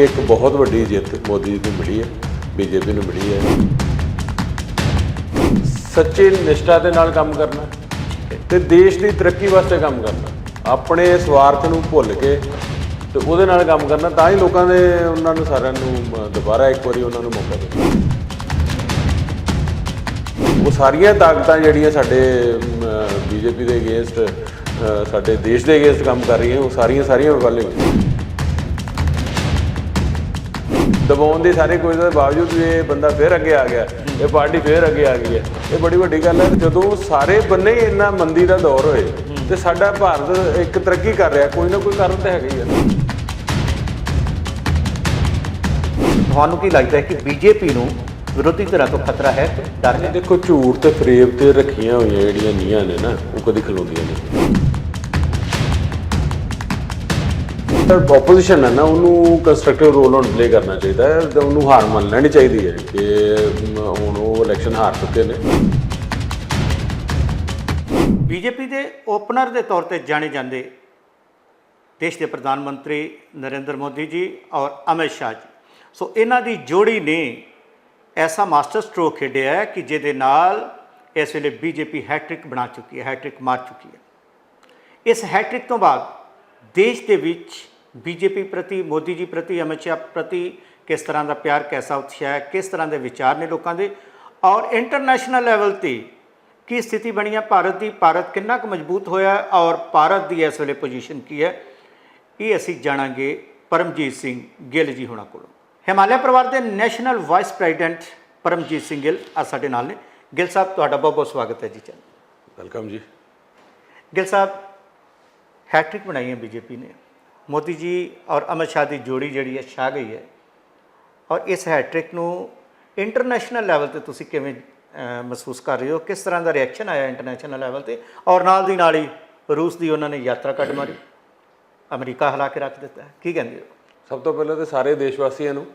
ਇੱਕ ਬਹੁਤ ਵੱਡੀ ਜਿੱਤ ਮੋਦੀ ਜੀ ਨੂੰ ਮਿਲੀ ਹੈ, ਬੀਜੇਪੀ ਨੂੰ ਮਿਲੀ ਹੈ। ਸੱਚੇ ਨਿਸ਼ਠਾ ਦੇ ਨਾਲ ਕੰਮ ਕਰਨਾ ਤੇ ਦੇਸ਼ ਦੀ ਤਰੱਕੀ ਵਾਸਤੇ ਕੰਮ ਕਰਨਾ। ਆਪਣੇ ਸਵਾਰਥ ਨੂੰ ਭੁੱਲ ਕੇ ਤੇ ਉਹਦੇ ਨਾਲ ਕੰਮ ਕਰਨਾ, ਤਾਂ ਹੀ ਲੋਕਾਂ ਦੇ ਉਹਨਾਂ ਨੂੰ ਸਾਰਿਆਂ ਨੂੰ ਦੁਬਾਰਾ ਇੱਕ ਵਾਰੀ ਉਹਨਾਂ ਨੂੰ ਮੌਕਾ ਦੇ ਉਹ ਸਾਰੀਆਂ ਤਾਕਤਾਂ ਜਿਹੜੀਆਂ ਸਾਡੇ ਬੀਜੇਪੀ ਦੇ ਅਗੇਂਸਟ ਸਾਡੇ ਦੇਸ਼ ਦੇ ਅਗੇਂਸਟ ਕੰਮ ਕਰ ਰਹੀਆਂ, ਉਹ ਸਾਰੀਆਂ ਸਾਰੀਆਂ ਵਿਫਲ ਹੋਈਆਂ ਦਬਾਉਣ ਦੇ ਸਾਰੇ ਕੋਈ ਦੇ ਬਾਵਜੂਦ ਵੀ ਇਹ ਬੰਦਾ ਫੇਰ ਅੱਗੇ ਆ ਗਿਆ। ਇਹ ਪਾਰਟੀ ਫੇਰ ਅੱਗੇ ਆ ਗਈ ਹੈ। ਇਹ ਬੜੀ ਵੱਡੀ ਗੱਲ ਹੈ ਜਦੋਂ ਸਾਰੇ ਬੰਨੇ ਹੀ ਇੰਨਾ ਮੰਦੀ ਦਾ ਦੌਰ ਹੋਏ ਤੇ ਸਾਡਾ ਭਾਰਤ ਇੱਕ ਤਰੱਕੀ ਕਰ ਰਿਹਾ ਕੋਈ ਨਾ ਕੋਈ ਕਾਰਨ ਤਾਂ ਹੈਗਾ ਹੀ ਹੈ। ਤੁਹਾਨੂੰ ਕੀ ਲੱਗਦਾ ਹੈ ਕਿ ਬੀਜੇਪੀ ਨੂੰ ਵਿਰੋਧੀ ਧਿਰਾਂ ਤੋਂ ਖਤਰਾ ਹੈ ਡਰ ਹੈ? ਦੇਖੋ ਝੂਠ ਤੇ ਫਰੇਬ ਤੇ ਰੱਖੀਆਂ ਹੋਈਆਂ ਜਿਹੜੀਆਂ ਨੀਆਂ ਨੇ ਨਾ ਉਹ ਕਦੀ ਖਲੋਂਦੀਆਂ ਨਹੀਂ। ਆਪੋਜੀਸ਼ਨ ਹੈ ਨਾ, ਉਹਨੂੰ ਕੰਸਟਰਕਟਿਵ ਰੋਲ ਹੁਣ ਪਲੇ ਕਰਨਾ ਚਾਹੀਦਾ ਹੈ ਤੇ ਉਹਨੂੰ ਹਾਰ ਮੰਨ ਲੈਣੀ ਚਾਹੀਦੀ ਹੈ ਕਿ ਹੁਣ ਉਹ ਇਲੈਕਸ਼ਨ ਹਾਰ ਚੁੱਕੇ ਨੇ। ਬੀਜੇਪੀ ਦੇ ਓਪਨਰ ਦੇ ਤੌਰ ਤੇ ਜਾਣੇ ਜਾਂਦੇ ਦੇਸ਼ ਦੇ ਪ੍ਰਧਾਨ ਮੰਤਰੀ ਨਰਿੰਦਰ ਮੋਦੀ ਜੀ ਔਰ ਅਮਿਤ ਸ਼ਾਹ ਜੀ। ਸੋ ਇਹਨਾਂ ਦੀ ਜੋੜੀ ਨੇ ਐਸਾ ਮਾਸਟਰ ਸਟ੍ਰੋਕ ਖੇਡਿਆ ਹੈ ਕਿ ਜਿਹਦੇ ਨਾਲ ਇਸ ਵੇਲੇ ਬੀਜੇਪੀ ਹੈਟ੍ਰਿਕ ਬਣਾ ਚੁੱਕੀ ਹੈ ਹੈਟ੍ਰਿਕ ਮਾਰ ਚੁੱਕੀ ਹੈ। ਇਸ ਹੈਟ੍ਰਿਕ ਤੋਂ ਬਾਅਦ ਦੇਸ਼ ਦੇ ਵਿੱਚ ਬੀਜੇਪੀ ਪ੍ਰਤੀ ਮੋਦੀ ਜੀ ਪ੍ਰਤੀ ਅਮਿਤ ਸ਼ਾਹ ਪ੍ਰਤੀ ਕਿਸ ਤਰ੍ਹਾਂ ਦਾ ਪਿਆਰ ਕੈਸਾ ਉਤਸ਼ਾਹ ਹੈ ਕਿਸ ਤਰ੍ਹਾਂ ਦੇ ਵਿਚਾਰ ਨੇ ਲੋਕਾਂ ਦੇ? ਔਰ ਇੰਟਰਨੈਸ਼ਨਲ ਲੈਵਲ ਤੇ ਕੀ ਸਥਿਤੀ ਬਣੀ ਹੈ ਭਾਰਤ ਦੀ ਭਾਰਤ ਕਿੰਨਾ ਕੁ ਮਜ਼ਬੂਤ ਹੋਇਆ? ਔਰ ਭਾਰਤ ਦੀ ਇਸ ਵੇਲੇ ਪੋਜੀਸ਼ਨ ਕੀ ਹੈ? ਇਹ ਅਸੀਂ ਜਾਣਾਂਗੇ ਪਰਮਜੀਤ ਸਿੰਘ ਗਿੱਲ ਜੀ ਹੋਣਾ ਕੋਲੋਂ। ਹਿਮਾਲਿਆ ਪਰਿਵਾਰ ਦੇ national vice president Paramjit Singh Gill ਆ ਸਾਡੇ ਨਾਲ ਨੇ। ਗਿੱਲ ਸਾਹਿਬ ਤੁਹਾਡਾ ਬਹੁਤ ਬਹੁਤ ਸਵਾਗਤ ਹੈ ਜੀ ਚੈਨਲ ਵੈਲਕਮ ਜੀ। ਗਿੱਲ ਸਾਹਿਬ ਹੈਟ੍ਰਿਕ ਬਣਾਈ ਹੈ ਬੀਜੇਪੀ ਨੇ। ਮੋਦੀ ਜੀ ਔਰ ਅਮਿਤ ਸ਼ਾਹ ਦੀ ਜੋੜੀ ਜਿਹੜੀ ਹੈ ਛਾ ਗਈ ਹੈ। ਔਰ ਇਸ ਹੈਟ੍ਰਿਕ ਨੂੰ ਇੰਟਰਨੈਸ਼ਨਲ ਲੈਵਲ ਤੇ ਤੁਸੀਂ ਕਿਵੇਂ ਮਹਿਸੂਸ ਕਰ ਰਹੇ ਹੋ? ਕਿਸ ਤਰ੍ਹਾਂ ਦਾ ਰਿਐਕਸ਼ਨ ਆਇਆ ਇੰਟਰਨੈਸ਼ਨਲ ਲੈਵਲ ਤੇ? ਔਰ ਨਾਲ ਦੀ ਨਾਲ ਹੀ ਰੂਸ ਦੀ ਉਹਨਾਂ ਨੇ ਯਾਤਰਾ ਕੱਟ ਮਾਰੀ। ਅਮਰੀਕਾ ਹਿਲਾ ਕੇ ਰੱਖ ਦਿੱਤਾ ਕੀ ਕਹਿੰਦੇ ਹੋ? ਸਭ ਤੋਂ ਪਹਿਲਾਂ ਤੇ ਸਾਰੇ ਦੇਸ਼ ਵਾਸੀਆਂ ਨੂੰ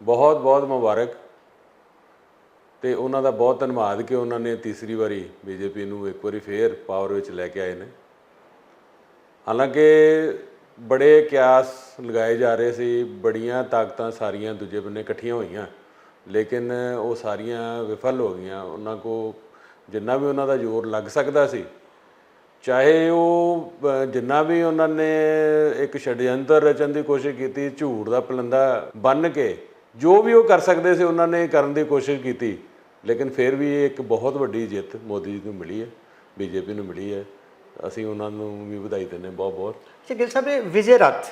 ਬਹੁਤ ਬਹੁਤ ਮੁਬਾਰਕ। ਤੇ ਉਹਨਾਂ ਦਾ ਬਹੁਤ ਧੰਨਵਾਦ ਕਿ ਉਹਨਾਂ ਨੇ ਤੀਸਰੀ ਵਾਰੀ ਬੀਜੇਪੀ ਨੂੰ ਇੱਕ ਵਾਰੀ ਫੇਰ ਪਾਵਰ ਵਿੱਚ ਲੈ ਕੇ ਆਏ ਨੇ। ਹਾਲਾਂਕਿ ਬੜੇ ਕਿਆਸ ਲਗਾਏ ਜਾ ਰਹੇ ਸੀ, ਬੜੀਆਂ ਤਾਕਤਾਂ ਸਾਰੀਆਂ ਦੂਜੇ ਬੰਨੇ ਇਕੱਠੀਆਂ ਹੋਈਆਂ, ਲੇਕਿਨ ਉਹ ਸਾਰੀਆਂ ਵਿਫਲ ਹੋ ਗਈਆਂ। ਉਹਨਾਂ ਕੋ ਜਿੰਨਾ ਵੀ ਉਹਨਾਂ ਦਾ ਜ਼ੋਰ ਲੱਗ ਸਕਦਾ ਸੀ, ਚਾਹੇ ਉਹ ਜਿੰਨਾ ਵੀ ਉਹਨਾਂ ਨੇ ਇੱਕ ਛੜਯੰਤਰ ਰਚਣ ਦੀ ਕੋਸ਼ਿਸ਼ ਕੀਤੀ, ਝੂਠ ਦਾ ਪਲੰਦਾ ਬੰਨ ਕੇ, ਜੋ ਵੀ ਉਹ ਕਰ ਸਕਦੇ ਸੀ ਉਹਨਾਂ ਨੇ ਕਰਨ ਦੀ ਕੋਸ਼ਿਸ਼ ਕੀਤੀ, ਲੇਕਿਨ ਫਿਰ ਵੀ ਇਹ ਇੱਕ ਬਹੁਤ ਵੱਡੀ ਜਿੱਤ ਮੋਦੀ ਜੀ ਨੂੰ ਮਿਲੀ ਹੈ, ਬੀਜੇਪੀ ਨੂੰ ਮਿਲੀ ਹੈ। ਅਸੀਂ ਉਹਨਾਂ ਨੂੰ ਵੀ ਵਧਾਈ ਦਿੰਦੇ ਬਹੁਤ ਬਹੁਤ। ਜੀ ਗਿੱਲ ਸਾਹਿਬ ਇਹ ਵਿਜੇ ਰੱਥ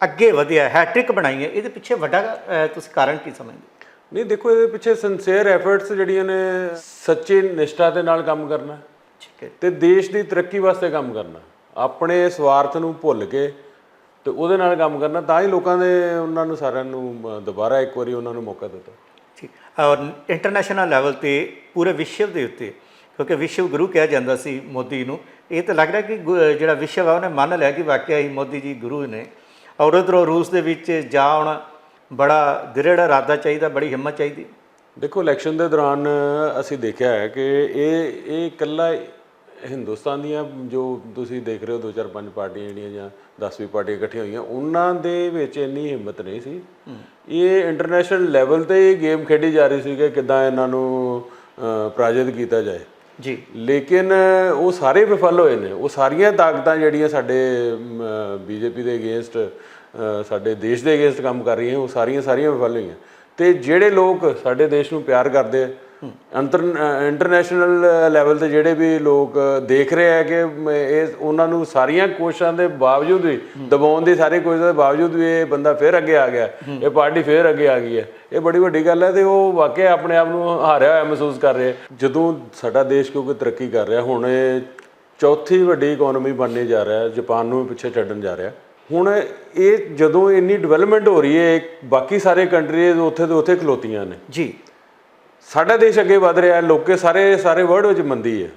ਅੱਗੇ ਵਧਿਆ ਹੈਟ੍ਰਿਕ ਬਣਾਈ ਹੈ ਇਹਦੇ ਪਿੱਛੇ ਵੱਡਾ ਅਹ, ਤੁਸੀਂ ਕਾਰਨ ਕੀ ਸਮਝਦੇ ਨਹੀਂ ਦੇਖੋ ਇਹਦੇ ਪਿੱਛੇ ਸਿੰਸੀਅਰ ਐਫਰਟਸ ਜਿਹੜੀਆਂ ਨੇ ਸੱਚੇ ਨਿਸ਼ਠਾ ਦੇ ਨਾਲ ਕੰਮ ਕਰਨਾ ਠੀਕ ਹੈ। ਤੇ ਦੇਸ਼ ਦੀ ਤਰੱਕੀ ਵਾਸਤੇ ਕੰਮ ਕਰਨਾ ਆਪਣੇ ਸਵਾਰਥ ਨੂੰ ਭੁੱਲ ਕੇ ਤੇ ਉਹਦੇ ਨਾਲ ਕੰਮ ਕਰਨਾ ਤਾਂ ਹੀ ਲੋਕਾਂ ਦੇ ਉਹਨਾਂ ਨੂੰ ਸਾਰਿਆਂ ਨੂੰ ਅ, ਦੁਬਾਰਾ ਇੱਕ ਵਾਰੀ ਉਹਨਾਂ ਨੂੰ ਮੌਕਾ ਦਿੱਤਾ। ਠੀਕ। ਔਰ ਇੰਟਰਨੈਸ਼ਨਲ ਲੈਵਲ ਤੇ ਪੂਰੇ ਵਿਸ਼ਵ ਦੇ ਉੱਤੇ ਕਿਉਂਕਿ ਵਿਸ਼ਵ ਗੁਰੂ ਕਿਹਾ ਜਾਂਦਾ ਸੀ ਮੋਦੀ ਨੂੰ। ਇਹ ਤਾਂ ਲੱਗ ਰਿਹਾ ਕਿ ਜਿਹੜਾ ਵਿਸ਼ਵ ਆ ਉਹਨੇ ਮੰਨ ਲਿਆ ਕਿ ਵਾਕਿਆ ਹੀ ਮੋਦੀ ਜੀ ਗੁਰੂ ਨੇ। ਔਰ ਉਧਰੋਂ ਰੂਸ ਦੇ ਵਿੱਚ ਜਾਣ ਬੜਾ ਦ੍ਰਿੜ ਇਰਾਦਾ ਚਾਹੀਦਾ ਬੜੀ ਹਿੰਮਤ ਚਾਹੀਦੀ। ਦੇਖੋ ਇਲੈਕਸ਼ਨ ਦੇ ਦੌਰਾਨ ਅਸੀਂ ਦੇਖਿਆ ਹੈ ਕਿ ਇਹ ਇਹ ਇਕੱਲਾ ਹਿੰਦੁਸਤਾਨ ਦੀਆਂ ਜੋ ਤੁਸੀਂ ਦੇਖ ਰਹੇ ਹੋ ਦੋ ਚਾਰ ਪੰਜ ਪਾਰਟੀਆਂ ਜਿਹੜੀਆਂ ਜਾਂ 10ਵੀਂ ਪਾਰਟੀਆਂ ਇਕੱਠੀਆਂ ਹੋਈਆਂ ਉਹਨਾਂ ਦੇ ਵਿੱਚ ਇੰਨੀ ਹਿੰਮਤ ਨਹੀਂ ਸੀ। ਇਹ ਇੰਟਰਨੈਸ਼ਨਲ ਲੈਵਲ ਤੇ ਇਹ ਗੇਮ ਖੇਡੀ ਜਾ ਰਹੀ ਸੀ ਕਿ ਕਿੱਦਾਂ ਇਹਨਾਂ ਨੂੰ ਪਰਾਜਿਤ ਕੀਤਾ ਜਾਏ। ਜੀ। ਲੇਕਿਨ ਉਹ ਸਾਰੇ ਵਿਫਲ ਹੋਏ ਨੇ। ਉਹ ਸਾਰੀਆਂ ਤਾਕਤਾਂ ਜਿਹੜੀਆਂ ਸਾਡੇ ਬੀਜੇਪੀ ਦੇ ਅਗੇਂਸਟ ਸਾਡੇ ਦੇਸ਼ ਦੇ ਅਗੇਂਸਟ ਕੰਮ ਕਰ ਰਹੀਆਂ, ਉਹ ਸਾਰੀਆਂ ਸਾਰੀਆਂ ਵਿਫਲ ਹੋਈਆਂ। ਤੇ ਜਿਹੜੇ ਲੋਕ ਸਾਡੇ ਦੇਸ਼ ਨੂੰ ਪਿਆਰ ਕਰਦੇ ਆ ਅੰਤਰ ਇੰਟਰਨੈਸ਼ਨਲ ਲੈਵਲ ਤੇ ਜਿਹੜੇ ਵੀ ਲੋਕ ਦੇਖ ਰਹੇ ਆ ਕਿ ਇਹ ਉਹਨਾਂ ਨੂੰ ਸਾਰੀਆਂ ਕੋਸ਼ਿਸ਼ਾਂ ਦੇ ਬਾਵਜੂਦ ਵੀ, ਦਬਾਉਣ ਦੀ ਸਾਰੀ ਕੋਸ਼ਿਸ਼ਾਂ ਦੇ ਬਾਵਜੂਦ ਵੀ ਇਹ ਬੰਦਾ ਫੇਰ ਅੱਗੇ ਆ ਗਿਆ। ਇਹ ਪਾਰਟੀ ਫੇਰ ਅੱਗੇ ਆ ਗਈ ਹੈ। ਇਹ ਬੜੀ ਵੱਡੀ ਗੱਲ ਹੈ ਤੇ ਉਹ ਵਾਕਿਆ ਆਪਣੇ ਆਪ ਨੂੰ ਹਾਰਿਆ ਹੋਇਆ ਮਹਿਸੂਸ ਕਰ ਰਿਹਾ ਜਦੋਂ ਸਾਡਾ ਦੇਸ਼ ਕਿਉਂਕਿ ਤਰੱਕੀ ਕਰ ਰਿਹਾ, ਹੁਣ ਇਹ ਚੌਥੀ ਵੱਡੀ ਇਕਨੋਮੀ ਬਣਨੇ ਜਾ ਰਿਹਾ ਹੈ ਜਾਪਾਨ ਨੂੰ ਵੀ ਪਿੱਛੇ ਛੱਡਣ ਜਾ ਰਿਹਾ। ਹੁਣ ਇਹ ਜਦੋਂ ਇੰਨੀ ਡਿਵੈਲਪਮੈਂਟ ਹੋ ਰਹੀ ਹੈ ਬਾਕੀ ਸਾਰੇ ਕੰਟਰੀਜ਼ ਉੱਥੇ ਦੇ ਉੱਥੇ ਖਲੋਤੀਆਂ ਨੇ। ਜੀ। ਸਾਡਾ ਦੇਸ਼ ਅੱਗੇ ਵਧ ਰਿਹਾ ਹੈ ਲੋਕੇ ਸਾਰੇ ਸਾਰੇ ਵਰਲਡ ਵਿੱਚ ਮੰਦੀ ਹੈ।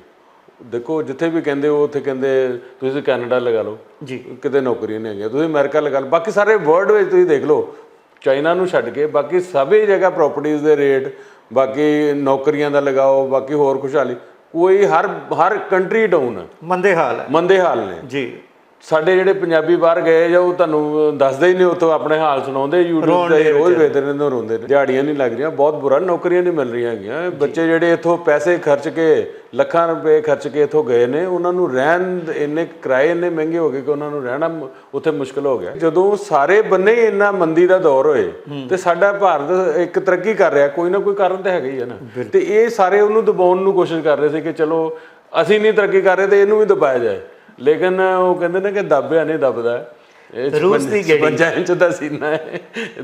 ਦੇਖੋ ਜਿੱਥੇ ਵੀ ਕਹਿੰਦੇ ਹੋ ਉੱਥੇ ਕਹਿੰਦੇ ਤੁਸੀਂ ਕੈਨੇਡਾ ਲਗਾ ਲਓ। ਜੀ। ਕਿਤੇ ਨੌਕਰੀਆਂ ਨਹੀਂ ਹੈਗੀਆਂ ਤੁਸੀਂ ਅਮਰੀਕਾ ਲਗਾ ਲਓ। ਬਾਕੀ ਸਾਰੇ ਵਰਲਡ ਵਿੱਚ ਤੁਸੀਂ ਦੇਖ ਲਓ ਚਾਈਨਾ ਨੂੰ ਛੱਡ ਕੇ ਬਾਕੀ ਸਭੀ ਜਗ੍ਹਾ ਪ੍ਰਾਪਰਟੀਆਂ ਦੇ ਰੇਟ ਬਾਕੀ ਨੌਕਰੀਆਂ ਦਾ ਲਗਾਓ ਬਾਕੀ ਹੋਰ ਖੁਸ਼ਹਾਲੀ ਕੋਈ ਹਰ ਹਰ ਕੰਟਰੀ ਡਾਊਨ ਹੈ। ਮੰਦੇ ਹਾਲ ਹੈ। ਮੰਦੇ ਹਾਲ ਨੇ। ਜੀ। ਸਾਡੇ ਜਿਹੜੇ ਪੰਜਾਬੀ ਬਾਹਰ ਗਏ ਜਾਂ ਉਹ ਤੁਹਾਨੂੰ ਦੱਸਦੇ ਹੀ ਨਹੀਂ ਉਤੋਂ ਆਪਣੇ ਹਾਲ ਸੁਣਾਉਂਦੇ YouTube ਤੇ ਰੋਜ਼ ਵੇਖਦੇ ਰਹਿੰਦੇ ਉਹ ਰੋਂਦੇ ਨੇ। ਦਿਹਾੜੀਆਂ ਨਹੀਂ ਲੱਗ ਰਹੀਆਂ ਬਹੁਤ ਬੁਰਾ ਨੌਕਰੀਆਂ ਨਹੀਂ ਮਿਲ ਰਹੀਆਂ ਹੈਗੀਆਂ। ਬੱਚੇ ਜਿਹੜੇ ਇੱਥੋਂ ਪੈਸੇ ਖਰਚ ਕੇ ਲੱਖਾਂ ਰੁਪਏ ਖਰਚ ਕੇ ਇੱਥੋਂ ਗਏ ਨੇ ਉਹਨਾਂ ਨੂੰ ਰਹਿਣ ਇੰਨੇ ਕਿਰਾਏ ਇੰਨੇ ਮਹਿੰਗੇ ਹੋ ਗਏ ਕਿ ਉਹਨਾਂ ਨੂੰ ਰਹਿਣਾ ਉੱਥੇ ਮੁਸ਼ਕਲ ਹੋ ਗਿਆ। ਜਦੋਂ ਸਾਰੇ ਬੰਨੇ ਹੀ ਇੰਨਾ ਮੰਦੀ ਦਾ ਦੌਰ ਹੋਏ ਤੇ ਸਾਡਾ ਭਾਰਤ ਇੱਕ ਤਰੱਕੀ ਕਰ ਰਿਹਾ ਕੋਈ ਨਾ ਕੋਈ ਕਾਰਨ ਤਾਂ ਹੈਗਾ ਹੀ ਹੈ ਨਾ। ਤੇ ਇਹ ਸਾਰੇ ਉਹਨੂੰ ਦਬਾਉਣ ਨੂੰ ਕੋਸ਼ਿਸ਼ ਕਰ ਰਹੇ ਸੀ ਕਿ ਚਲੋ ਅਸੀਂ ਨਹੀਂ ਤਰੱਕੀ ਕਰ ਰਹੇ ਤੇ ਇਹਨੂੰ ਵੀ ਦਬਾਇਆ ਜਾਏ। ਲੇਕਿਨ ਉਹ ਕਹਿੰਦੇ ਨੇ ਕਿ ਦੱਬਿਆ ਨਹੀਂ ਦੱਬਦਾ। ਰੂਸ ਦੀ ਗੇੜੀ। 55 ਇੰਚ ਦਾ ਸੀਨਾ ਹੈ।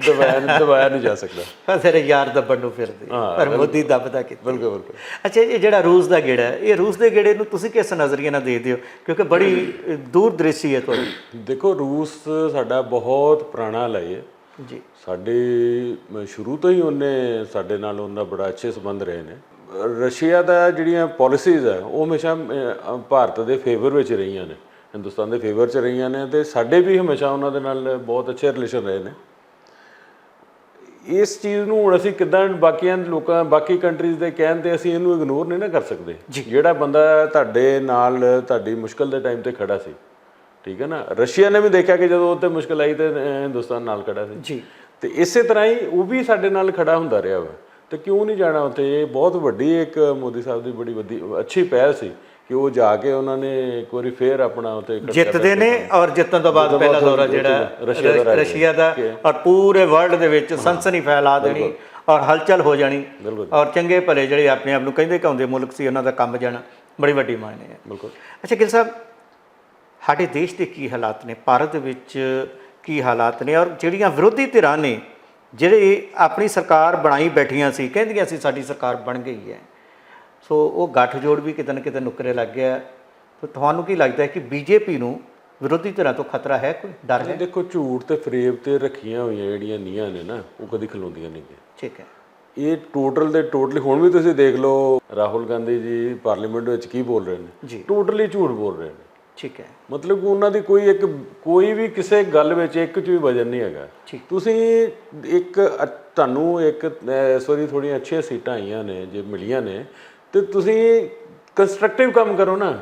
ਦਬਾਇਆ ਨਹੀਂ ਦਬਾਇਆ ਨਹੀਂ ਜਾ ਸਕਦਾ। ਪਰ ਤੇਰੇ ਯਾਰ ਦੱਬਣ ਨੂੰ ਫਿਰਦੇ। ਪਰ ਮੋਦੀ ਦੱਬਦਾ ਕਿਤੇ ਬਿਲਕੁਲ ਬਿਲਕੁਲ। ਅੱਛਾ ਇਹ ਜਿਹੜਾ ਰੂਸ ਦਾ ਗੇੜਾ ਹੈ ਇਹ ਰੂਸ ਦੇ ਗੇੜੇ ਨੂੰ ਤੁਸੀਂ ਕਿਸ ਨਜ਼ਰੀਏ ਨਾਲ ਦੇਖਦੇ ਹੋ? ਕਿਉਂਕਿ ਬੜੀ ਅ, ਦੂਰਦ੍ਰਿਸ਼ੀ ਹੈ ਤੁਹਾਡੀ। ਦੇਖੋ ਰੂਸ ਸਾਡਾ ਬਹੁਤ ਪੁਰਾਣਾ ਲਈ ਹੈ। ਜੀ। ਸਾਡੇ ਸ਼ੁਰੂ ਤੋਂ ਹੀ ਉਹਨੇ ਸਾਡੇ ਨਾਲ ਉਹਨਾਂ ਬੜਾ ਅੱਛੇ ਸੰਬੰਧ ਰਹੇ ਨੇ। ਰਸ਼ੀਆ ਦਾ ਜਿਹੜੀਆਂ ਪਾਲਿਸੀਜ਼ ਹੈ ਉਹ ਹਮੇਸ਼ਾ ਭਾਰਤ ਦੇ ਫੇਵਰ ਵਿੱਚ ਰਹੀਆਂ ਨੇ ਹਿੰਦੁਸਤਾਨ ਦੇ ਫੇਵਰ 'ਚ ਰਹੀਆਂ ਨੇ ਤੇ ਸਾਡੇ ਵੀ ਹਮੇਸ਼ਾ ਉਹਨਾਂ ਦੇ ਨਾਲ ਬਹੁਤ ਅੱਛੇ ਰਿਲੇਸ਼ਨ ਰਹੇ ਨੇ। ਇਸ ਚੀਜ਼ ਨੂੰ ਹੁਣ ਅਸੀਂ ਕਿਦਾਂ ਬਾਕੀਆਂ ਲੋਕਾਂ ਬਾਕੀ ਕੰਟਰੀਜ਼ ਦੇ ਕਹਿਣ ਤੇ ਅਸੀਂ ਇਹਨੂੰ ਇਗਨੋਰ ਨਹੀਂ ਨਾ ਕਰ ਸਕਦੇ। ਜਿਹੜਾ ਬੰਦਾ ਤੁਹਾਡੇ ਨਾਲ ਤੁਹਾਡੀ ਮੁਸ਼ਕਲ ਦੇ ਟਾਈਮ ਤੇ ਖੜਾ ਸੀ ਠੀਕ ਹੈ ਨਾ? ਰਸ਼ੀਆ ਨੇ ਵੀ ਦੇਖਿਆ ਕਿ ਜਦੋਂ ਉੱਤੇ ਮੁਸ਼ਕਲ ਆਈ ਤੇ ਹਿੰਦੁਸਤਾਨ ਨਾਲ ਖੜਾ ਸੀ। ਜੀ। ਤੇ ਇਸੇ ਤਰ੍ਹਾਂ ਹੀ ਉਹ ਵੀ ਸਾਡੇ ਨਾਲ ਖੜਾ ਹੁੰਦਾ ਰਿਹਾ ਵਾ। ਤੇ ਕਿਉਂ ਨਹੀਂ ਜਾਣਾ ਉੱਥੇ? ਇਹ ਬਹੁਤ ਵੱਡੀ ਇੱਕ ਮੋਦੀ ਸਾਹਿਬ ਦੀ ਬੜੀ ਵੱਡੀ ਅੱਛੀ ਪਹਿਲ ਸੀ ਕਿ ਉਹ ਜਾ ਕੇ ਉਹਨਾਂ ਨੇ ਇੱਕ ਵਾਰੀ ਫੇਰ ਆਪਣਾ ਉੱਥੇ ਜਿੱਤਦੇ ਨੇ ਔਰ ਜਿੱਤਣ ਤੋਂ ਬਾਅਦ ਪਹਿਲਾ ਦੌਰਾ ਜਿਹੜਾ ਰਸ਼ੀਆ ਦਾ ਔਰ ਪੂਰੇ ਵਰਲਡ ਦੇ ਵਿੱਚ ਸਨਸਨੀ ਫੈਲਾ ਦੇਣੀ ਔਰ ਹਲਚਲ ਹੋ ਜਾਣੀ। ਔਰ ਚੰਗੇ ਭਲੇ ਜਿਹੜੇ ਆਪਣੇ ਆਪ ਨੂੰ ਕਹਿੰਦੇ ਕਾਉਂਦੇ ਮੁਲਕ ਸੀ ਉਹਨਾਂ ਦਾ ਕੰਮ ਜਾਣਾ ਬੜੀ ਵੱਡੀ ਮਾਇਨੇ ਹੈ। ਬਿਲਕੁਲ। ਅੱਛਾ ਗਿਲ ਸਾਹਿਬ ਸਾਡੇ ਦੇਸ਼ ਦੇ ਕੀ ਹਾਲਾਤ ਨੇ? ਭਾਰਤ ਵਿੱਚ ਕੀ ਹਾਲਾਤ ਨੇ? ਔਰ ਜਿਹੜੀਆਂ ਵਿਰੋਧੀ ਧਿਰਾਂ ਨੇ ਜਿਹੜੇ ਆਪਣੀ ਸਰਕਾਰ ਬਣਾਈ ਬੈਠੀਆਂ ਸੀ ਕਹਿੰਦੀਆਂ ਸੀ ਸਾਡੀ ਸਰਕਾਰ ਬਣ ਗਈ ਹੈ। ਸੋ ਉਹ ਗੱਠਜੋੜ ਵੀ ਕਿਤੇ ਨਾ ਕਿਤੇ ਨੁਕਰੇ ਲੱਗ ਗਿਆ। ਤੇ ਤੁਹਾਨੂੰ ਕੀ ਲੱਗਦਾ ਹੈ ਕਿ ਬੀਜੇਪੀ ਨੂੰ ਵਿਰੋਧੀ ਧਿਰਾਂ ਤੋਂ ਖਤਰਾ ਹੈ ਕੋਈ? ਡਰ ਹੈ? ਦੇਖੋ ਝੂਠ ਤੇ ਫਰੇਬ ਤੇ ਰੱਖੀਆਂ ਹੋਈਆਂ ਜਿਹੜੀਆਂ ਨੀਆਂ ਨੇ ਨਾ ਉਹ ਕਦੀ ਖਲੋਂਦੀਆਂ ਨਹੀਂ ਠੀਕ ਹੈ। ਇਹ ਟੋਟਲ ਦੇ ਟੋਟਲੀ ਹੁਣ ਵੀ ਤੁਸੀਂ ਦੇਖ ਲਓ ਰਾਹੁਲ ਗਾਂਧੀ ਜੀ ਪਾਰਲੀਮੈਂਟ ਵਿੱਚ ਕੀ ਬੋਲ ਰਹੇ ਨੇ। ਟੋਟਲੀ ਝੂਠ ਬੋਲ ਰਹੇ ਨੇ। ਠੀਕ ਹੈ। ਮਤਲਬ ਕਿ ਉਹਨਾਂ ਦੀ ਕੋਈ ਇੱਕ ਕੋਈ ਵੀ ਕਿਸੇ ਗੱਲ ਵਿੱਚ ਇੱਕ ਚ ਵੀ ਵਜਨ ਨਹੀਂ ਹੈਗਾ। ਤੁਸੀਂ ਇੱਕ ਤੁਹਾਨੂੰ ਇੱਕ ਸੋਰੀ ਥੋੜੀਆਂ ਅੱਛੀਆਂ ਸੀਟਾਂ ਆਈਆਂ ਨੇ ਜੇ ਮਿਲੀਆਂ ਨੇ ਤੇ ਤੁਸੀਂ ਕੰਸਟਰਕਟਿਵ ਕੰਮ ਕਰੋ ਨਾ।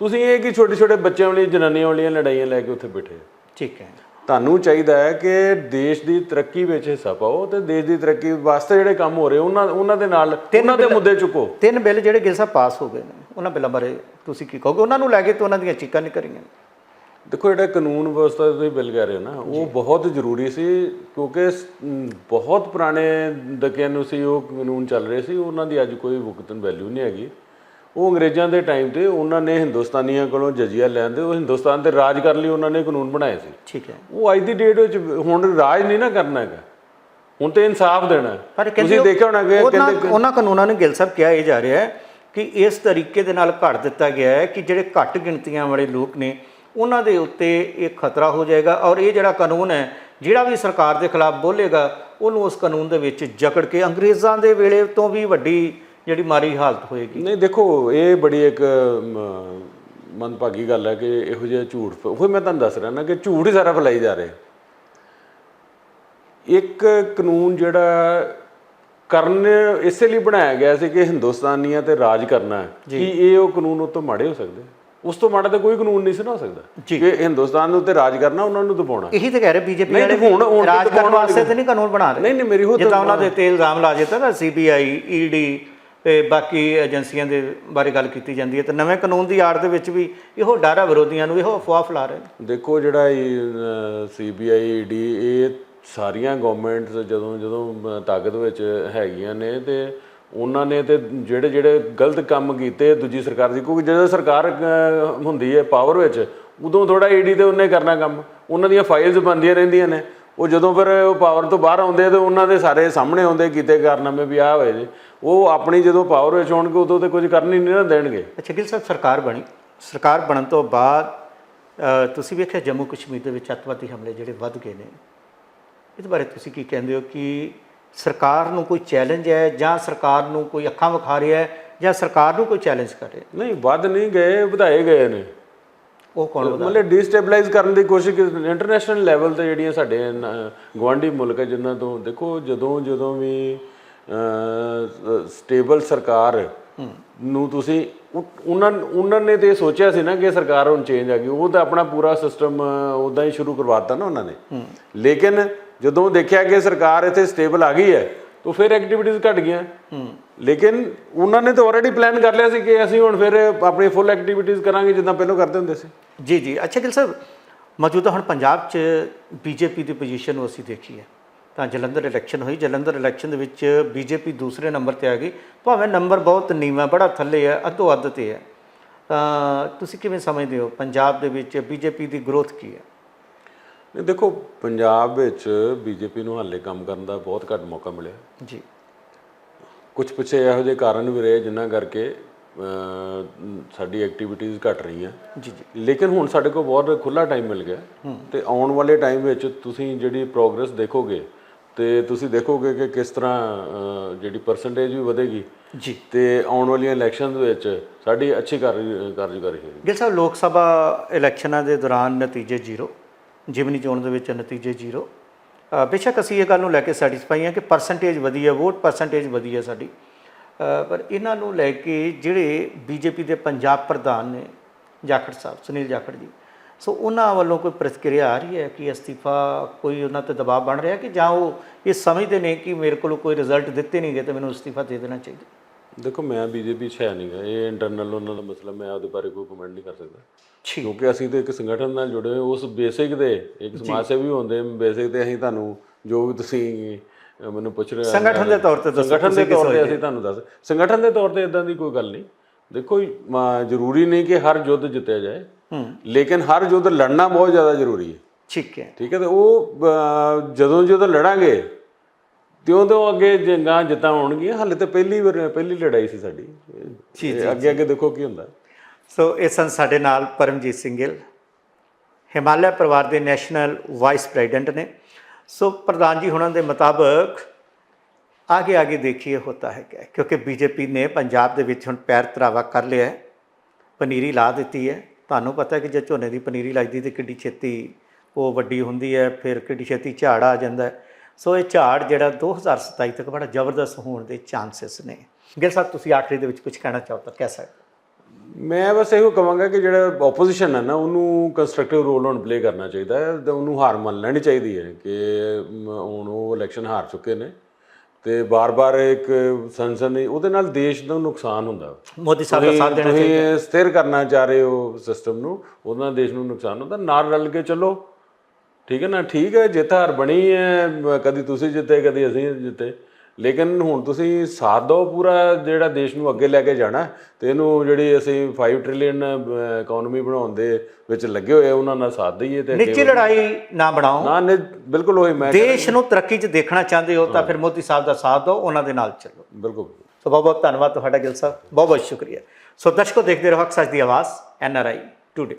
ਤੁਸੀਂ ਇਹ ਕਿ ਛੋਟੇ ਛੋਟੇ ਬੱਚਿਆਂ ਵਾਲੀ ਜਨਾਨੀਆਂ ਵਾਲੀਆਂ ਲੜਾਈਆਂ ਲੈ ਕੇ ਉੱਥੇ ਬੈਠੇ। ਠੀਕ ਹੈ। ਤੁਹਾਨੂੰ ਚਾਹੀਦਾ ਹੈ ਕਿ ਦੇਸ਼ ਦੀ ਤਰੱਕੀ ਵਿੱਚ ਹਿੱਸਾ ਪਾਓ ਤੇ ਦੇਸ਼ ਦੀ ਤਰੱਕੀ ਵਾਸਤੇ ਜਿਹੜੇ ਕੰਮ ਹੋ ਰਹੇ ਉਹਨਾਂ ਉਹਨਾਂ ਦੇ ਨਾਲ ਉਹਨਾਂ ਦੇ ਮੁੱਦੇ ਚੁੱਕੋ। ਤਿੰਨ ਬਿੱਲ ਜਿਹੜੇ ਗਿਲ ਸਾਹਿਬ ਪਾਸ ਹੋ ਗਏ ਨੇ। ਉਹਨਾਂ ਬਿੱਲਾਂ ਬਾਰੇ ਤੁਸੀਂ ਕੀ ਕਹੋਗੇ? ਉਹਨਾਂ ਨੂੰ ਲੈ ਕੇ ਤੇ ਉਹਨਾਂ ਦੀਆਂ ਚੀਕਾਂ ਨਿਕਲੀਆਂ ਦੇਖੋ ਜਿਹੜਾ ਕਾਨੂੰਨ ਵਿਵਸਥਾ ਦਾ ਤੁਸੀਂ ਬਿੱਲ ਕਹਿ ਰਹੇ ਹੋ ਨਾ ਉਹ ਬਹੁਤ ਜ਼ਰੂਰੀ ਸੀ ਕਿਉਂਕਿ ਬਹੁਤ ਪੁਰਾਣੇ ਦਕਿਆਂ ਨੂੰ ਸੀ ਉਹ ਕਾਨੂੰਨ ਚੱਲ ਰਹੇ ਸੀ ਉਹਨਾਂ ਦੀ ਅੱਜ ਕੋਈ ਭੁਗਤਨ ਵੈਲਿਊ ਨਹੀਂ ਹੈਗੀ। ਉਹ ਅੰਗਰੇਜ਼ਾਂ ਦੇ ਟਾਈਮ ਤੇ ਉਹਨਾਂ ਨੇ ਹਿੰਦੁਸਤਾਨੀਆਂ ਕੋਲੋਂ ਜਜ਼ੀਆ ਲੈਣ ਦੇ ਉਹ ਹਿੰਦੁਸਤਾਨ ਤੇ ਰਾਜ ਕਰਨ ਲਈ ਉਹਨਾਂ ਨੇ ਕਾਨੂੰਨ ਬਣਾਏ ਸੀ। ਠੀਕ ਹੈ। ਉਹ ਅੱਜ ਦੀ ਡੇਟ ਵਿੱਚ ਹੁਣ ਰਾਜ ਨਹੀਂ ਨਾ ਕਰਨਾ ਹੈਗਾ। ਹੁਣ ਤੇ ਇਨਸਾਫ ਦੇਣਾ ਤੁਸੀਂ ਦੇਖਿਆ ਹੋਣਾ ਕਿ ਕਹਿੰਦੇ ਉਹਨਾਂ ਕਾਨੂੰਨਾਂ ਨੂੰ ਗਿਲ ਸਾਹਿਬ ਕਿਹਾ ਇਹ ਜਾ ਰਿਹਾ ਹੈ ਕਿ ਇਸ ਤਰੀਕੇ ਦੇ ਨਾਲ ਘੜ ਦਿੱਤਾ ਗਿਆ ਹੈ ਕਿ ਜਿਹੜੇ ਘੱਟ ਗਿਣਤੀਆਂ ਵਾਲੇ ਲੋਕ ਨੇ ਉਹਨਾਂ ਦੇ ਉੱਤੇ ਇਹ ਖਤਰਾ ਹੋ ਜਾਏਗਾ ਔਰ ਇਹ ਜਿਹੜਾ ਕਾਨੂੰਨ ਹੈ ਜਿਹੜਾ ਵੀ ਸਰਕਾਰ ਦੇ ਖਿਲਾਫ ਬੋਲੇਗਾ ਉਹਨੂੰ ਉਸ ਕਾਨੂੰਨ ਦੇ ਵਿੱਚ ਜਕੜ ਕੇ ਅੰਗਰੇਜ਼ਾਂ ਦੇ ਵੇਲੇ ਤੋਂ ਵੀ ਵੱਡੀ ਜਿਹੜੀ ਮਾਰੀ ਹਾਲਤ ਹੋਏਗੀ। ਨਹੀਂ ਦੇਖੋ ਇਹ ਬੜੀ ਇੱਕ ਮ, ਮੰਦਭਾਗੀ ਗੱਲ ਹੈ ਕਿ ਇਹੋ ਜਿਹਾ ਝੂਠ ਉਹ ਮੈਂ ਤੁਹਾਨੂੰ ਦੱਸ ਰਿਹਾ ਨਾ ਕਿ ਝੂਠ ਹੀ ਸਾਰਾ ਫੈਲਾਈ ਜਾ ਰਿਹਾ। ਇੱਕ ਕਾਨੂੰਨ ਜਿਹੜਾ ਕਰਨ ਇਸੇ ਲਈ ਬਣਾਇਆ ਗਿਆ ਸੀ ਕਿ ਹਿੰਦੁਸਤਾਨੀਆਂ ਤੇ ਰਾਜ ਕਰਨਾ ਹੈ ਕਿ ਇਹ ਉਹ ਕਾਨੂੰਨ ਉਹ ਤੋਂ ਮਾੜੇ ਹੋ ਸਕਦੇ। ਉਸ ਤੋਂ ਮਾੜਾ ਤਾਂ ਕੋਈ ਕਾਨੂੰਨ ਨਹੀਂ ਸੀ ਨਾ ਹੋ ਸਕਦਾ। ਕਿ ਹਿੰਦੁਸਤਾਨ ਦੇ ਉੱਤੇ ਰਾਜ ਕਰਨਾ ਉਹਨਾਂ ਨੂੰ ਦਬਾਉਣਾ। ਇਹੀ ਤਾਂ ਕਹਿ ਰਹੇ ਬੀਜੇਪੀ ਵਾਲੇ ਹੁਣ- ਰਾਜ ਕਰਨ ਵਾਸਤੇ ਤਾਂ ਨਹੀਂ। ਕਾਨੂੰਨ ਬਣਾ ਰਹੇ। ਨਹੀਂ ਨਹੀਂ ਮੇਰੀ ਉਹ ਜਿੱਦਾਂ ਉਹਨਾਂ ਦੇ ਤੇ ਇਲਜ਼ਾਮ ਲਾ ਦਿੱਤਾ ਨਾ ਸੀਬੀਆਈ ਈਡੀ ਤੇ ਬਾਕੀ ਏਜੰਸੀਆਂ ਦੇ ਬਾਰੇ ਗੱਲ ਕੀਤੀ ਜਾਂਦੀ ਹੈ ਤੇ ਨਵੇਂ ਕਾਨੂੰਨ ਦੀ ਆੜ ਦੇ ਵਿੱਚ ਵੀ ਇਹੋ ਡਰ ਵਿਰੋਧੀਆਂ ਨੂੰ ਇਹੋ ਅਫਵਾਹ ਫੈਲਾ ਰਹੇ ਦੇਖੋ ਜਿਹੜਾ ਸੀਬੀਆਈ ਈਡੀ ਇਹ ਸਾਰੀਆਂ ਗਵਰਨਮੈਂਟਸ ਜਦੋਂ ਜਦੋਂ ਤਾਕਤ ਵਿੱਚ ਹੈਗੀਆਂ ਨੇ ਤੇ ਉਹਨਾਂ ਨੇ ਤੇ ਜਿਹੜੇ ਜਿਹੜੇ ਗਲਤ ਕੰਮ ਕੀਤੇ, ਦੂਜੀ ਸਰਕਾਰ ਦੀ, ਕਿਉਂਕਿ ਜਦੋਂ ਸਰਕਾਰ ਹੁੰਦੀ ਹੈ ਪਾਵਰ ਵਿੱਚ, ਉਦੋਂ ਥੋੜਾ ਈਡੀ ਤੇ ਉਹਨੇ ਕਰਨਾ ਕੰਮ। ਉਹਨਾਂ ਦੀਆਂ ਫਾਈਲਸ ਬੰਦੀਆਂ ਰਹਿੰਦੀਆਂ ਨੇ। ਉਹ ਜਦੋਂ ਫਿਰ ਉਹ ਪਾਵਰ ਤੋਂ ਬਾਹਰ ਆਉਂਦੇ ਤੇ ਉਹਨਾਂ ਦੇ ਸਾਰੇ ਸਾਹਮਣੇ ਆਉਂਦੇ ਕੀਤੇ ਕਾਰਨਾਮੇ ਵੀ ਆ ਹੋਏ ਜੀ ਉਹ ਆਪਣੀ ਜਦੋਂ ਪਾਵਰ ਵਿੱਚ ਹੋਣਗੇ, ਉਦੋਂ ਤੇ ਕੁਝ ਕਰਨ ਹੀ ਨਹੀਂ ਨਾ ਦੇਣਗੇ। ਅੱਛਾ, ਗਿਲ ਸਾਹਿਬ, ਸਰਕਾਰ ਬਣੀ। ਸਰਕਾਰ ਬਣਨ ਤੋਂ ਬਾਅਦ ਤੁਸੀਂ ਵੇਖਿਆ ਜੰਮੂ ਕਸ਼ਮੀਰ ਦੇ ਵਿੱਚ ਅੱਤਵਾਦੀ ਹਮਲੇ ਜਿਹੜੇ ਵੱਧ ਗਏ ਨੇ। ਇਹਦੇ ਬਾਰੇ ਤੁਸੀਂ ਕੀ ਕਹਿੰਦੇ ਹੋ ਕਿ ਸਰਕਾਰ ਨੂੰ ਕੋਈ ਚੈਲੰਜ ਹੈ ਜਾਂ ਸਰਕਾਰ ਨੂੰ ਕੋਈ ਅੱਖਾਂ ਵਿਖਾ ਰਿਹਾ ਹੈ ਜਾਂ ਸਰਕਾਰ ਨੂੰ ਕੋਈ ਚੈਲੰਜ ਕਰ ਰਿਹਾ ਨਹੀਂ ਵੱਧ ਨਹੀਂ ਗਏ ਵਧਾਏ ਗਏ ਨੇ। ਉਹ ਕੌਣ ਮਤਲਬ ਡੀਸਟੇਬਲਾਈਜ਼ ਕਰਨ ਦੀ ਕੋਸ਼ਿਸ਼ ਇੰਟਰਨੈਸ਼ਨਲ ਲੈਵਲ ਤੇ ਜਿਹੜੀਆਂ ਸਾਡੇ ਗੁਆਂਢੀ ਮੁਲਕ ਹੈ ਜਿਨ੍ਹਾਂ ਤੋਂ ਦੇਖੋ ਜਦੋਂ ਜਦੋਂ ਵੀ ਸਟੇਬਲ ਸਰਕਾਰ ਨੂੰ ਤੁਸੀਂ ਉਹਨਾਂ ਉਹਨਾਂ ਨੇ ਤੇ ਸੋਚਿਆ ਸੀ ਨਾ ਕਿ ਸਰਕਾਰ ਹੁਣ ਚੇਂਜ ਆ ਗਈ। ਉਹ ਤਾਂ ਆਪਣਾ ਪੂਰਾ ਸਿਸਟਮ ਉਦਾਂ ਹੀ ਸ਼ੁਰੂ ਕਰਵਾਤਾ ਨਾ ਉਹਨਾਂ ਨੇ। ਲੇਕਿਨ ਜਦੋਂ ਦੇਖਿਆ ਕਿ ਸਰਕਾਰ ਇੱਥੇ ਸਟੇਬਲ ਆ ਗਈ ਹੈ ਤਾਂ ਫਿਰ ਐਕਟੀਵਿਟੀਜ਼ ਘਟ ਗਈਆਂ। ਲੇਕਿਨ ਉਹਨਾਂ ਨੇ ਤਾਂ ਆਲਰੇਡੀ ਪਲਾਨ ਕਰ ਲਿਆ ਸੀ ਕਿ ਅਸੀਂ ਹੁਣ ਫਿਰ ਆਪਣੀ ਫੁੱਲ ਐਕਟੀਵਿਟੀਜ਼ ਕਰਾਂਗੇ ਜਿੱਦਾਂ ਪਹਿਲਾਂ ਕਰਦੇ ਹੁੰਦੇ ਸੀ। ਜੀ ਜੀ। ਅੱਛਾ ਗਿਲ ਸਾਹਿਬ ਮੌਜੂਦਾ ਹੁਣ ਪੰਜਾਬ 'ਚ ਬੀਜੇਪੀ ਦੀ ਪੋਜੀਸ਼ਨ ਨੂੰ ਅਸੀਂ ਦੇਖੀਏ। ਤਾਂ ਜਲੰਧਰ ਇਲੈਕਸ਼ਨ ਹੋਈ। ਜਲੰਧਰ ਇਲੈਕਸ਼ਨ ਦੇ ਵਿੱਚ ਬੀਜੇਪੀ ਦੂਸਰੇ ਨੰਬਰ ਤੇ ਆ ਗਈ। ਭਾਵੇਂ ਨੰਬਰ ਬਹੁਤ ਨੀਵਾਂ ਬੜਾ ਥੱਲੇ ਹੈ ਅੱਧੋ ਅੱਧ ਤੇ ਹੈ ਤਾਂ ਤੁਸੀਂ ਕਿਵੇਂ ਸਮਝਦੇ ਹੋ ਪੰਜਾਬ ਦੇ ਵਿੱਚ ਬੀਜੇਪੀ ਦੀ ਗਰੋਥ ਕੀ ਹੈ ਨਹੀਂ ਦੇਖੋ ਪੰਜਾਬ ਵਿੱਚ ਬੀਜੇਪੀ ਨੂੰ ਹਾਲੇ ਕੰਮ ਕਰਨ ਦਾ ਬਹੁਤ ਘੱਟ ਮੌਕਾ ਮਿਲਿਆ। ਜੀ। ਕੁਝ ਪਿੱਛੇ ਇਹੋ ਜਿਹੇ ਕਾਰਨ ਵੀ ਰਹੇ ਜਿਨ੍ਹਾਂ ਕਰਕੇ ਸਾਡੀ ਐਕਟੀਵਿਟੀਜ਼ ਘਟ ਰਹੀਆਂ। ਜੀ ਜੀ। ਲੇਕਿਨ ਹੁਣ ਸਾਡੇ ਕੋਲ ਬਹੁਤ ਖੁੱਲਾ ਟਾਈਮ ਮਿਲ ਗਿਆ ਤੇ ਆਉਣ ਵਾਲੇ ਟਾਈਮ ਵਿੱਚ ਤੁਸੀਂ ਜਿਹੜੀ ਪ੍ਰੋਗਰੈਸ ਦੇਖੋਗੇ ਤੇ ਤੁਸੀਂ ਦੇਖੋਗੇ ਕਿ ਕਿਸ ਤਰ੍ਹਾਂ ਜਿਹੜੀ ਪਰਸੈਂਟੇਜ ਵੀ ਵਧੇਗੀ। ਜੀ। ਤੇ ਆਉਣ ਵਾਲੀਆਂ ਇਲੈਕਸ਼ਨਸ ਵਿੱਚ ਸਾਡੀ ਅੱਛੀ ਕਾਰਜ- ਕਾਰਜਕਾਰੀ ਹੋਏਗੀ। ਗਿਲ ਸਾਹਿਬ ਲੋਕ ਸਭਾ ਇਲੈਕਸ਼ਨਾਂ ਦੇ ਦੌਰਾਨ ਨਤੀਜੇ ਜ਼ੀਰੋ ਜਿਮਨੀ ਚੋਣ ਦੇ ਵਿੱਚ ਨਤੀਜੇ ਜ਼ੀਰੋ। ਬੇਸ਼ੱਕ ਅਸੀਂ ਇਹ ਗੱਲ ਨੂੰ ਲੈ ਕੇ ਸੈਟੀਸਫਾਈ ਹਾਂ ਕਿ ਪਰਸੈਂਟੇਜ ਵਧੀ ਹੈ ਵੋਟ ਪਰਸੈਂਟੇਜ ਵਧੀ ਹੈ ਸਾਡੀ ਪਰ ਇਹਨਾਂ ਨੂੰ ਲੈ ਕੇ ਜਿਹੜੇ ਬੀਜੇਪੀ ਦੇ ਪੰਜਾਬ ਪ੍ਰਧਾਨ ਨੇ ਜਾਖੜ ਸਾਹਿਬ ਸੁਨੀਲ ਜਾਖੜ ਜੀ ਸੋ ਉਹਨਾਂ ਵੱਲੋਂ ਕੋਈ ਪ੍ਰਤੀਕਿਰਿਆ ਆ ਰਹੀ ਹੈ ਕਿ ਅਸਤੀਫਾ ਕੋਈ ਉਹਨਾਂ ਤੇ ਦਬਾਅ ਬਣ ਰਿਹਾ ਕਿ ਜਾਂ ਉਹ ਇਹ ਸਮਝਦੇ ਨੇ ਕਿ ਮੇਰੇ ਕੋਲ ਕੋਈ ਰਿਜ਼ਲਟ ਦਿੱਤੇ ਨਹੀਂ ਗਏ ਤੇ ਮੈਨੂੰ ਅਸਤੀਫਾ ਦੇ ਦੇਣਾ ਚਾਹੀਦਾ? ਦੇਖੋ ਮੈਂ ਬੀਜੇਪੀ 'ਚ ਹੈ ਨਹੀਂਗਾ ਇਹ ਇੰਟਰਨਲ ਉਹਨਾਂ ਦਾ ਮਸਲਾ ਮੈਂ ਉਹਦੇ ਬਾਰੇ ਕੋਈ ਕਮੈਂਟ ਨਹੀਂ ਕਰ ਸਕਦਾ। ਕਿਉਂਕਿ ਅਸੀਂ ਤੇ ਇੱਕ ਸੰਗਠਨ ਨਾਲ ਜੁੜੇ ਹੋਏ ਉਸ ਬੇਸਿਕ ਦੇ ਇੱਕ ਸਮਾਜ ਸੇਵੀ ਹੁੰਦੇ ਬੇਸਿਕ ਤੇ ਅਸੀਂ ਤੁਹਾਨੂੰ ਜੋ ਵੀ ਤੁਸੀਂ ਮੈਨੂੰ ਪੁੱਛ ਰਹੇ ਹੋ ਸੰਗਠਨ ਦੇ ਤੌਰ ਤੇ ਸੰਗਠਨ ਦੇ ਤੌਰ ਤੇ ਅਸੀਂ ਤੁਹਾਨੂੰ ਦੱਸ ਸੰਗਠਨ ਦੇ ਤੌਰ ਤੇ ਇਦਾਂ ਦੀ ਕੋਈ ਗੱਲ ਨਹੀਂ। ਦੇਖੋ ਜ਼ਰੂਰੀ ਨਹੀਂ ਕਿ ਹਰ ਯੁੱਧ ਜਿੱਤਿਆ ਜਾਏ। ਲੇਕਿਨ ਹਰ ਯੁੱਧ ਲੜਨਾ ਬਹੁਤ ਜ਼ਿਆਦਾ ਜ਼ਰੂਰੀ ਹੈ। ਠੀਕ ਹੈ। ਠੀਕ ਹੈ ਤੇ ਉਹ ਜਦੋਂ ਜਦੋਂ ਲੜਾਂਗੇ ਤਿਉਂ ਤਿਉਂ ਅੱਗੇ ਜੰਗਾਂ ਜਿੱਤਾਂ ਹੋਣਗੀਆਂ। ਹਾਲੇ ਤਾਂ ਪਹਿਲੀ ਵਾਰ ਪਹਿਲੀ ਲੜਾਈ ਸੀ ਸਾਡੀ। ਇਹ ਅੱਗੇ ਅੱਗੇ ਦੇਖੋ ਕੀ ਹੁੰਦਾ। ਸੋ ਇਹ ਸਨ ਸਾਡੇ ਨਾਲ ਪਰਮਜੀਤ ਸਿੰਘ ਗਿੱਲ ਹਿਮਾਲਿਆ ਪਰਿਵਾਰ ਦੇ ਨੈਸ਼ਨਲ ਵਾਈਸ ਪ੍ਰੈਜ਼ੀਡੈਂਟ ਨੇ। ਸੋ ਪ੍ਰਧਾਨ ਜੀ ਹੁਣਾਂ ਦੇ ਮੁਤਾਬਕ ਆਗੇ ਆਗੇ ਦੇਖੀਏ ਹੋਤਾ ਹੈ। ਕਿਉਂਕਿ ਬੀਜੇਪੀ ਨੇ ਪੰਜਾਬ ਦੇ ਵਿੱਚ ਹੁਣ ਪੈਰ ਧਰਾਵਾ ਕਰ ਲਿਆ ਹੈ। ਪਨੀਰੀ ਲਾ ਦਿੱਤੀ ਹੈ। ਤੁਹਾਨੂੰ ਪਤਾ ਕਿ ਜੇ ਝੋਨੇ ਦੀ ਪਨੀਰੀ ਲੱਗਦੀ ਤੇ ਕਿੱਡੀ ਛੇਤੀ ਉਹ ਵੱਡੀ ਹੁੰਦੀ ਹੈ, ਫਿਰ ਕਿੱਡੀ ਛੇਤੀ ਝਾੜ ਆ ਜਾਂਦਾ ਸੋ ਇਹ ਝਾੜ ਜਿਹੜਾ 2027 ਤੱਕ ਬੜਾ ਜ਼ਬਰਦਸਤ ਹੋਣ ਦੇ ਚਾਂਸਸ ਨੇ। ਗਿਲ ਸਾਹਿਬ, ਤੁਸੀਂ ਆਖਰੀ ਦੇ ਵਿੱਚ ਕੁਝ ਕਹਿਣਾ ਚਾਹੋ ਤਾਂ ਕਹਿ ਸਕਦੇ ਮੈਂ ਬਸ ਇਹੋ ਕਹਾਂਗਾ ਕਿ ਜਿਹੜਾ ਆਪੋਜੀਸ਼ਨ ਹੈ ਨਾ, ਉਹਨੂੰ ਕੰਸਟਰਕਟਿਵ ਰੋਲ ਹੁਣ ਪਲੇ ਕਰਨਾ ਚਾਹੀਦਾ ਹੈ ਉਹਨੂੰ ਹਾਰ ਮੰਨ ਲੈਣੀ ਚਾਹੀਦੀ ਹੈ ਕਿ ਹੁਣ ਉਹ ਇਲੈਕਸ਼ਨ ਹਾਰ ਚੁੱਕੇ ਨੇ। ਤੇ ਬਾਰ-ਬਾਰ ਇੱਕ ਸਨਸਨੀ ਉਹਦੇ ਨਾਲ ਦੇਸ਼ ਨੂੰ ਨੁਕਸਾਨ ਹੁੰਦਾ। ਮੋਦੀ ਸਾਹਿਬ ਦਾ ਸਾਥ ਦੇਣਾ ਤੁਸੀਂ ਸਥਿਰ ਕਰਨਾ ਚਾਹ ਰਹੇ ਹੋ ਸਿਸਟਮ ਨੂੰ ਉਹਦੇ ਨਾਲ ਦੇਸ਼ ਨੂੰ ਨੁਕਸਾਨ ਹੁੰਦਾ। ਨਾਲ ਰਲ ਕੇ ਚੱਲੋ। ਠੀਕ ਹੈ ਨਾ? ਠੀਕ ਹੈ ਜਿੱਤ ਹਾਰ ਬਣੀ ਹੈ ਕਦੀ ਤੁਸੀਂ ਜਿੱਤੇ ਕਦੀ ਅਸੀਂ ਜਿੱਤੇ। ਲੇਕਿਨ ਹੁਣ ਤੁਸੀਂ ਸਾਥ ਦਿਓ ਪੂਰਾ ਜਿਹੜਾ ਦੇਸ਼ ਨੂੰ ਅੱਗੇ ਲੈ ਕੇ ਜਾਣਾ ਤੇ ਇਹਨੂੰ ਜਿਹੜੀ ਅਸੀਂ 5 ਟ੍ਰਿਲੀਅਨ ਇਕਨੋਮੀ ਬਣਾਉਣ ਦੇ ਵਿੱਚ ਲੱਗੇ ਹੋਏ ਉਹਨਾਂ ਨਾਲ ਸਾਥ ਦਈਏ ਤੇ ਨਿੱਜੀ ਲੜਾਈ ਨਾ ਬਣਾਓ। ਨਾ ਨੇ ਬਿਲਕੁਲ ਉਹੀ ਮੈਂ ਦੇਸ਼ ਨੂੰ ਤਰੱਕੀ 'ਚ ਦੇਖਣਾ ਚਾਹੁੰਦੇ ਹੋ ਤਾਂ ਫਿਰ ਮੋਦੀ ਸਾਹਿਬ ਦਾ ਸਾਥ ਦਿਓ ਉਹਨਾਂ ਦੇ ਨਾਲ ਚੱਲੋ। ਬਿਲਕੁਲ। ਸੋ ਬਹੁਤ ਬਹੁਤ ਧੰਨਵਾਦ ਤੁਹਾਡਾ ਗਿਲ ਸਾਹਿਬ ਬਹੁਤ ਬਹੁਤ ਸ਼ੁਕਰੀਆ। ਸੋ ਦਰਸ਼ਕੋ ਦੇਖਦੇ ਰਹੋ ਅਕਸਰ ਦੀ ਆਵਾਜ਼ ਐਨ ਆਰ ਆਈ ਟੂਡੇ।